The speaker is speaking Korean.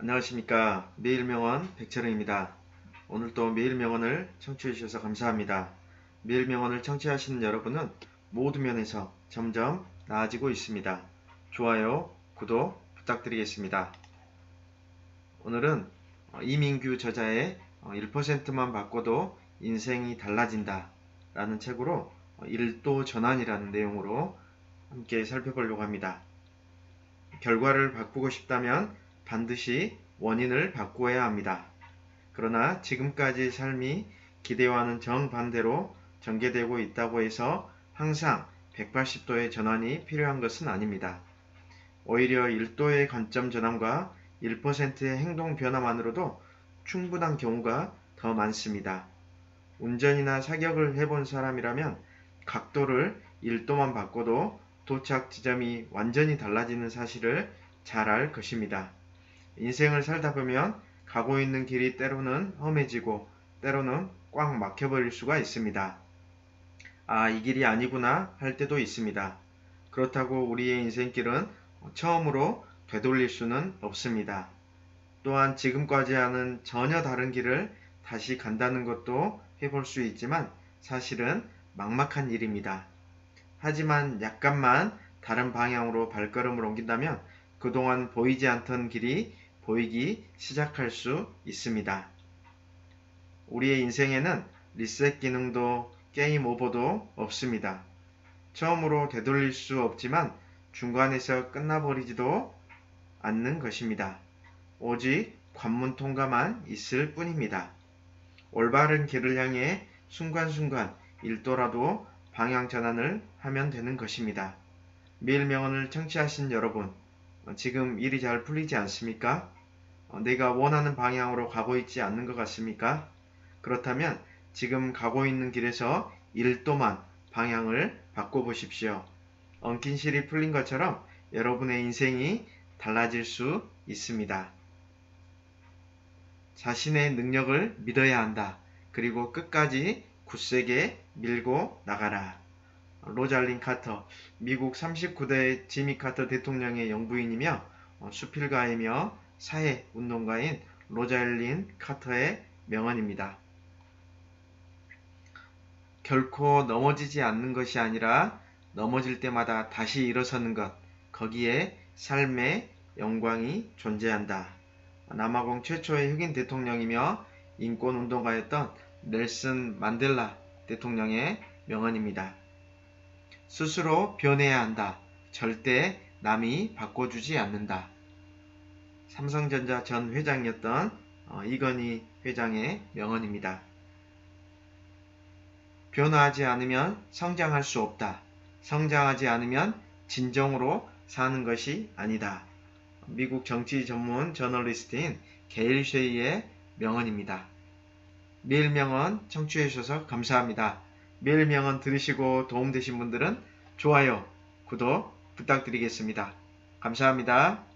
안녕하십니까. 매일명언 백철영입니다. 오늘도 매일명언을 청취해 주셔서 감사합니다. 매일명언을 청취하시는 여러분은 모두 면에서 점점 나아지고 있습니다. 좋아요, 구독 부탁드리겠습니다. 오늘은 어, 이민규 저자의 1%만 바꿔도 인생이 달라진다 라는 책으로 1도 전환이라는 내용으로 함께 살펴보려고 합니다. 결과를 바꾸고 싶다면 반드시 원인을 바꾸어야 합니다. 그러나 지금까지 삶이 기대와는 정반대로 전개되고 있다고 해서 항상 180도의 전환이 필요한 것은 아닙니다. 오히려 1도의 관점 전환과 1%의 행동 변화만으로도 충분한 경우가 더 많습니다. 운전이나 사격을 해본 사람이라면 각도를 1도만 바꿔도 도착 지점이 완전히 달라지는 사실을 잘 알 것입니다. 인생을 살다 보면 가고 있는 길이 때로는 험해지고 때로는 꽉 막혀버릴 수가 있습니다. 아, 이 길이 아니구나 할 때도 있습니다. 그렇다고 우리의 인생길은 처음으로 되돌릴 수는 없습니다. 또한 지금까지와는 전혀 다른 길을 다시 간다는 것도 해볼 수 있지만 사실은 막막한 일입니다. 하지만 약간만 다른 방향으로 발걸음을 옮긴다면 그동안 보이지 않던 길이 보이기 시작할 수 있습니다. 우리의 인생에는 리셋 기능도 게임 오버도 없습니다. 처음으로 되돌릴 수 없지만 중간에서 끝나버리지도 않는 것입니다. 오직 관문 통과만 있을 뿐입니다. 올바른 길을 향해 순간순간 1도라도 방향 전환을 하면 되는 것입니다. 매일 명언을 청취하신 여러분, 어, 지금 일이 잘 풀리지 않습니까? 어, 내가 원하는 방향으로 가고 있지 않는 것 같습니까? 그렇다면 지금 가고 있는 길에서 1도만 방향을 바꿔보십시오. 엉킨 실이 풀린 것처럼 여러분의 인생이 달라질 수 있습니다. 자신의 능력을 믿어야 한다. 그리고 끝까지 굳세게 밀고 나가라. 로잘린 카터, 미국 39대 지미 카터 대통령의 영부인이며 어, 수필가이며 사회 운동가인 로잘린 카터의 명언입니다. 결코 넘어지지 않는 것이 아니라 넘어질 때마다 다시 일어서는 것, 거기에 삶의 영광이 존재한다. 남아공 최초의 흑인 대통령이며 인권운동가였던 넬슨 만델라 대통령의 명언입니다. 스스로 변해야 한다. 절대 남이 바꿔주지 않는다. 삼성전자 전 회장이었던 어, 이건희 회장의 명언입니다. 변화하지 않으면 성장할 수 없다. 성장하지 않으면 진정으로 사는 것이 아니다. 미국 정치 전문 저널리스트인 게일 쉐이의 명언입니다. 매일 명언 청취해 주셔서 감사합니다. 매일 명언 들으시고 도움되신 분들은 좋아요, 구독 부탁드리겠습니다. 감사합니다.